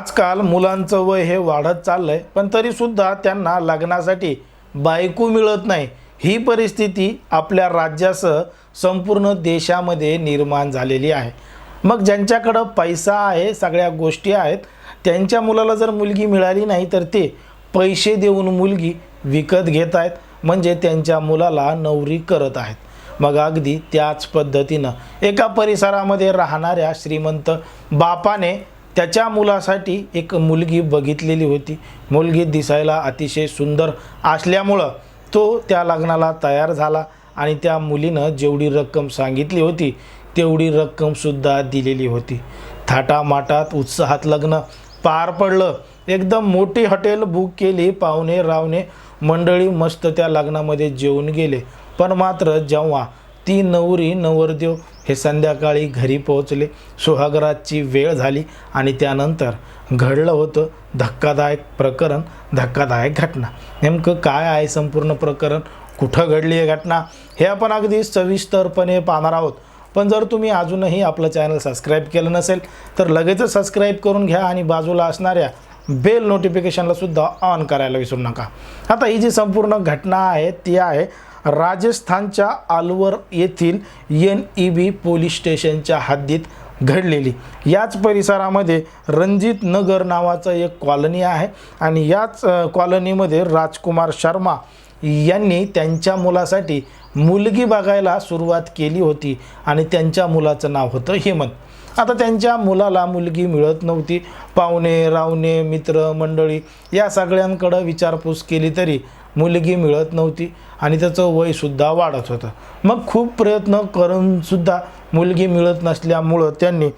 आजकाल मुलांचं वय हे वाढत चाललं आहे पण तरीसुद्धा त्यांना लग्नासाठी बायको मिळत नाही. ही परिस्थिती आपल्या राज्यासह संपूर्ण देशामध्ये निर्माण झालेली आहे. मग ज्यांच्याकडं पैसा आहे सगळ्या गोष्टी आहेत त्यांच्या मुलाला जर मुलगी मिळाली नाही तर ते पैसे देऊन मुलगी विकत घेत आहेत म्हणजे त्यांच्या मुलाला नवरी करत आहेत. मग अगदी त्याच पद्धतीनं एका परिसरामध्ये राहणाऱ्या श्रीमंत बापाने त्याच्या मुलासाठी एक मुलगी बघितलेली होती. मुलगी दिसायला अतिशय सुंदर असल्यामुळं तो त्या लग्नाला तयार झाला आणि त्या मुलीनं जेवढी रक्कम सांगितली होती तेवढी रक्कमसुद्धा दिलेली होती. थाटामाटात उत्साहात लग्न पार पडलं. एकदम मोठी हॉटेल बुक केली पाहुणे रावणे मंडळी मस्त त्या लग्नामध्ये जेवून गेले. पण मात्र जेव्हा ती नवरी नवरदेव हे संध्याकाळी घरी पोहोचले. सुहागराची वेळ झाली आणि त्यानंतर घडलं होतं धक्कादायक प्रकरण धक्कादायक घटना. नेमकं काय आहे संपूर्ण प्रकरण? कुठं घडली आहे घटना? हे आपण अगदी सविस्तरपणे पाहणार आहोत. पण जर तुम्ही अजूनही आपलं चॅनल सबस्क्राईब केलं नसेल तर लगेचच सबस्क्राईब करून घ्या आणि बाजूला असणाऱ्या बेल नोटिफिकेशनला सुद्धा ऑन करायला विसरू नका. आता ही जी संपूर्ण घटना आहे ती आहे राजस्थानच्या अलवर येथील एन ई बी पोलीस स्टेशनच्या हद्दीत घडलेली. याच परिसरामध्ये रणजित नगर नावाचं एक कॉलनी आहे आणि याच कॉलनीमध्ये राजकुमार शर्मा यांनी त्यांच्या मुलासाठी मुलगी बघायला सुरुवात केली होती आणि त्यांच्या मुलाचं नाव होतं हेमंत. आता त्यांच्या मुलाला मुलगी मिळत नव्हती. पाहुणे रावणे मित्र मंडळी या सगळ्यांकडं विचारपूस केली तरी मुलगी मिळत नव्हती आणि त्याचं वयसुद्धा वाढत होतं. मग खूप प्रयत्न करूनसुद्धा मुलगी मिळत नसल्यामुळं त्यांनी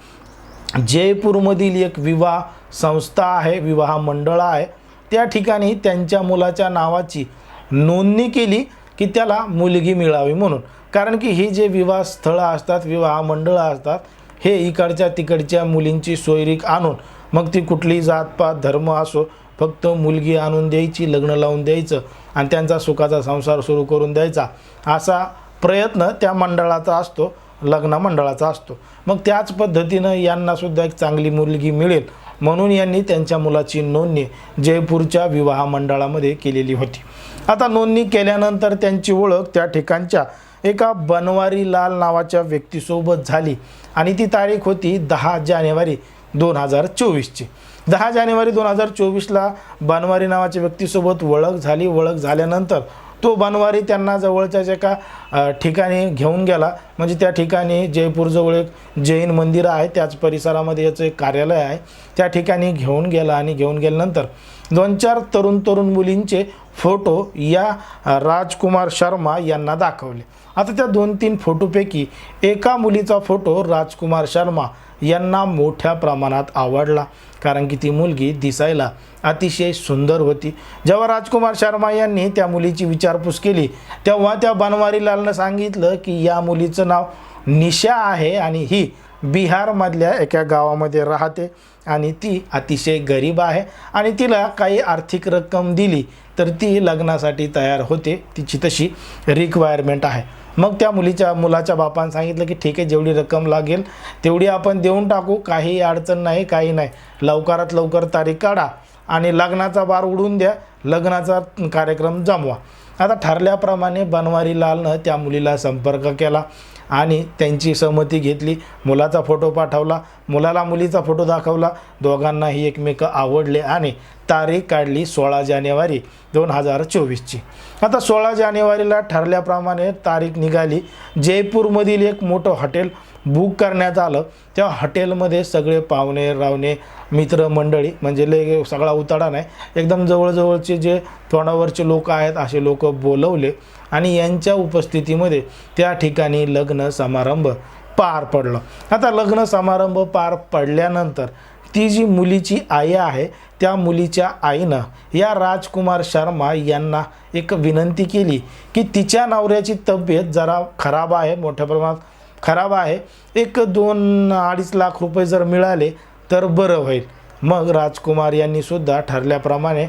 जयपूरमधील एक विवाह संस्था आहे विवाह मंडळ आहे. त्या ठिकाणी त्यांच्या मुलाच्या नावाची नोंदणी केली की त्याला मुलगी मिळावी म्हणून. कारण की ही जे विवाह स्थळं असतात विवाह मंडळं असतात हे इकडच्या तिकडच्या मुलींची सोयरीक आणून मग ती कुठली जातपात धर्म असो फक्त मुलगी आणून द्यायची लग्न लावून द्यायचं आणि त्यांचा सुखाचा संसार सुरू करून द्यायचा. असा प्रयत्न त्या मंडळाचा असतो लग्न मंडळाचा असतो. मग त्याच पद्धतीनं यांनासुद्धा एक चांगली मुलगी मिळेल. म्हणून यांनी त्यांच्या मुलाची नोंदणी जयपूरच्या विवाह मंडळामध्ये केलेली होती. आता नोंदणी केल्यानंतर त्यांची ओळख त्या ठिकाणच्या एका बनवारी लाल नावाच्या व्यक्तीसोबत झाली आणि ती तारीख होती दहा जानेवारी दोन हजार चोवीसची. दहा जानेवारी दोन हजार चोवीसला बनवारी नावाच्या व्यक्तीसोबत ओळख झाली. ओळख झाल्यानंतर तो बनवारी त्यांना जवळच्याच एका का ठिकाणी घेऊन गेला. म्हणजे त्या ठिकाणी जयपूरजवळ एक जैन मंदिर आहे. त्याच परिसरामध्ये याचं एक कार्यालय आहे. त्या ठिकाणी घेऊन गेला आणि घेऊन गेल्यानंतर दोन चार तरुण तरुण मुलींचे फोटो या राजकुमार शर्मा यांना दाखवले. आता त्या दोन तीन फोटोपैकी एका मुलीचा फोटो राजकुमार शर्मा यांना मोठ्या प्रमाणात आवडला. कारण की ती मुलगी दिसायला अतिशय सुंदर होती. जेव्हा राजकुमार शर्मा यांनी त्या मुलीची विचारपूस केली तेव्हा त्या बनवारी लालनं सांगितलं की या मुलीचं नाव निशा आहे आणि ही बिहारमधल्या एका गावामध्ये राहते आणि ती अतिशय गरीब आहे आणि तिला काही आर्थिक रक्कम दिली तर ती लग्नासाठी तयार होते. तिची तशी रिक्वायरमेंट आहे. मग त्या मुलीच्या मुलाच्या बापानं सांगितलं की ठीक आहे जेवढी रक्कम लागेल तेवढी आपण देऊन टाकू. काही अडचण नाही काही नाही. लवकरात लवकर तारीख काढा आणि लग्नाचा बार उडून द्या. लग्नाचा कार्यक्रम जमवा. आता ठरल्याप्रमाणे बनवारी लालनं त्या मुलीला संपर्क केला आणि त्यांची सहमती घेतली. मुलाचा फोटो पाठवला. मुलाला मुलीचा फोटो दाखवला. दोघांनाही एकमेक आवडले आणि तारीख काढली सोळा जानेवारी दोन हजार चोवीसची. आता सोळा जानेवारीला ठरल्याप्रमाणे तारीख निघाली. जयपूरमधील एक मोठं हॉटेल बुक करण्यात आलं. त्या हॉटेलमध्ये सगळे पाहुणे रावणे मित्रमंडळी म्हणजे ले सगळा उताडा नाही एकदम जवळजवळचे जे तोंडावरचे लोक आहेत असे लोक बोलवले आणि यांच्या उपस्थितीमध्ये त्या ठिकाणी लग्न समारंभ पार पडलं. आता लग्न समारंभ पार पडल्यानंतर ती जी मुलीची आई आहे त्या मुलीच्या आईनं या राजकुमार शर्मा यांना एक विनंती केली की तिच्या नवऱ्याची तब्येत जरा खराब आहे मोठ्या प्रमाणात खराब आहे. एक दोन अडीच लाख रुपये जर मिळाले तर बरं होईल. मग राजकुमार यांनी सुद्धा ठरल्याप्रमाणे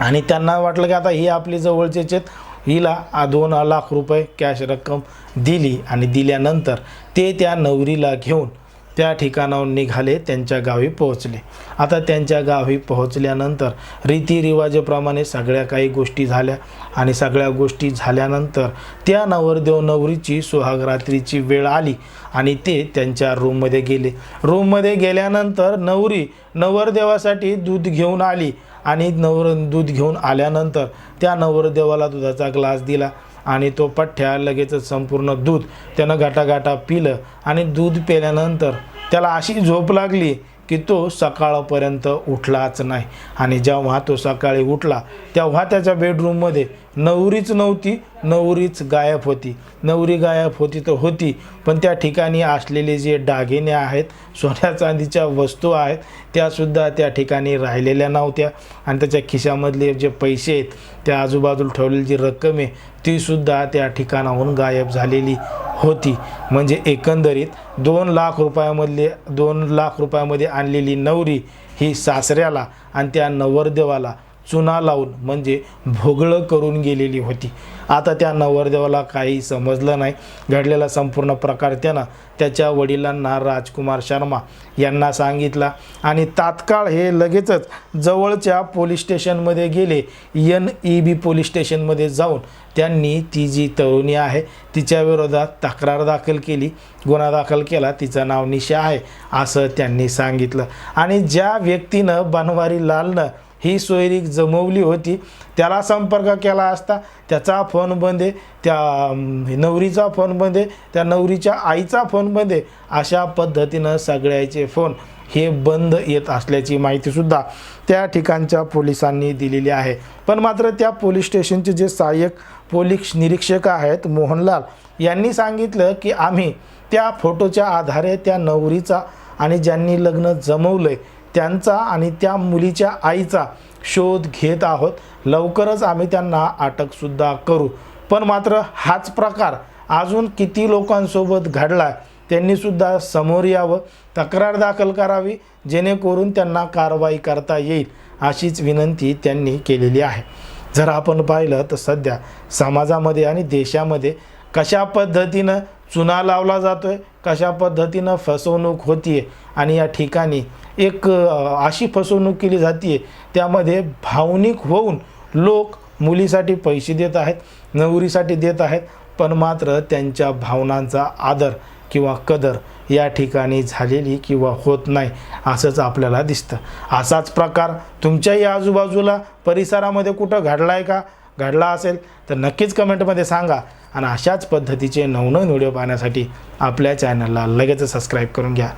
आणि त्यांना वाटलं की आता ही आपली जवळचेच आहेत. हिला दोन लाख रुपये कॅश रक्कम दिली आणि दिल्यानंतर ते त्या नवरीला घेऊन त्या ठिकाणाहून निघाले त्यांच्या गावी पोहोचले. आता त्यांच्या गावी पोहोचल्यानंतर रीतिरिवाजाप्रमाणे सगळ्या काही गोष्टी झाल्या आणि सगळ्या गोष्टी झाल्यानंतर त्या नवरदेव नवरीची सुहागरात्रीची वेळ आली आणि ते त्यांच्या रूममध्ये गेले. रूममध्ये गेल्यानंतर नवरी नवरदेवासाठी दूध घेऊन आली आणि नवर दूध घेऊन आल्यानंतर त्या नवरदेवाला दुधाचा ग्लास दिला. आणि तो पठ्ठ्या लगेचच संपूर्ण दूध त्यानं गाटागाटा पिलं आणि दूध पिल्यानंतर त्याला अशी झोप लागली की तो सकाळपर्यंत उठलाच नाही. आणि जेव्हा तो सकाळी उठला तेव्हा त्याच्या बेडरूममध्ये नवरीच नव्हती नवरीच गायब होती. नवरी गायब होती तर होती पण त्या ठिकाणी असलेले जे दागिने आहेत सोन्या चांदीच्या वस्तू आहेत त्यासुद्धा त्या ठिकाणी राहिलेल्या नव्हत्या. आणि त्याच्या खिशामधले जे पैसे आहेत त्या आजूबाजूला ठेवलेली जी रक्कम आहे तीसुद्धा त्या ठिकाणाहून गायब झालेली होती. म्हणजे एकंदरीत दोन लाख रुपयामधले दोन लाख रुपयामध्ये आणलेली नवरी ही सासऱ्याला आणि त्या नवरदेवाला चुना लावून म्हणजे भोगळं करून गेलेली होती. आता त्या नवरदेवाला काही समजलं नाही. घडलेला संपूर्ण प्रकार त्यानं त्याच्या वडिलांना राजकुमार शर्मा यांना सांगितला. आणि तात्काळ हे लगेचच जवळच्या पोलीस स्टेशनमध्ये गेले. एन ई बी पोलीस स्टेशनमध्ये जाऊन त्यांनी ती जी तरुणी आहे तिच्या विरोधात तक्रार दाखल केली. गुन्हा दाखल केला तिचं नाव निशा आहे असं त्यांनी सांगितलं. आणि ज्या व्यक्तीनं बनवारी लालनं ही सोयरी जमवली होती. त्याला संपर्क केला असता त्याचा फोन बंद आहे त्या नवरीचा फोन बंद आहे त्या नवरीच्या आईचा फोन बंद आहे अशा पद्धतीनं सगळ्याचे फोन हे बंद येत असल्याची माहितीसुद्धा त्या ठिकाणच्या पोलिसांनी दिलेली आहे. पण मात्र त्या पोलीस स्टेशनचे जे सहाय्यक पोलीस निरीक्षक आहेत मोहनलाल यांनी सांगितलं की आम्ही त्या फोटोच्या आधारे त्या नवरीचा आणि ज्यांनी लग्न जमवलं आहे त्यांचा आणि त्या मुलीच्या आईचा शोध घेत आहोत. लवकरच आम्ही त्यांना अटकसुद्धा करू. पण मात्र हाच प्रकार अजून किती लोकांसोबत घडला त्यांनीसुद्धा समोर यावं. तक्रार दाखल करावी जेणेकरून त्यांना कारवाई करता येईल अशीच विनंती त्यांनी केलेली आहे. जर आपण पाहिलं तर सध्या समाजामध्ये आणि देशामध्ये कशा पद्धतीनं चुना लावला जातो आहे कशा पद्धतीनं फसवणूक होतीये आणि या ठिकाणी एक अशी फसवणूक केली जाते त्यामध्ये भावनिक होऊन लोक मुलीसाठी पैसे देत आहेत नवरीसाठी देत आहेत पण मात्र त्यांच्या भावनांचा आदर किंवा कदर या ठिकाणी झालेली किंवा होत नाही असंच आपल्याला दिसतं. असाच प्रकार तुमच्याही आजूबाजूला परिसरामध्ये कुठं घडला आहे का? घडला असेल तर नक्कीच कमेंटमध्ये सांगा. आणि अशाच पद्धतीचे नवनवीन व्हिडिओ पाहण्यासाठी आपल्या चॅनलला लगेच सबस्क्राईब करून घ्या.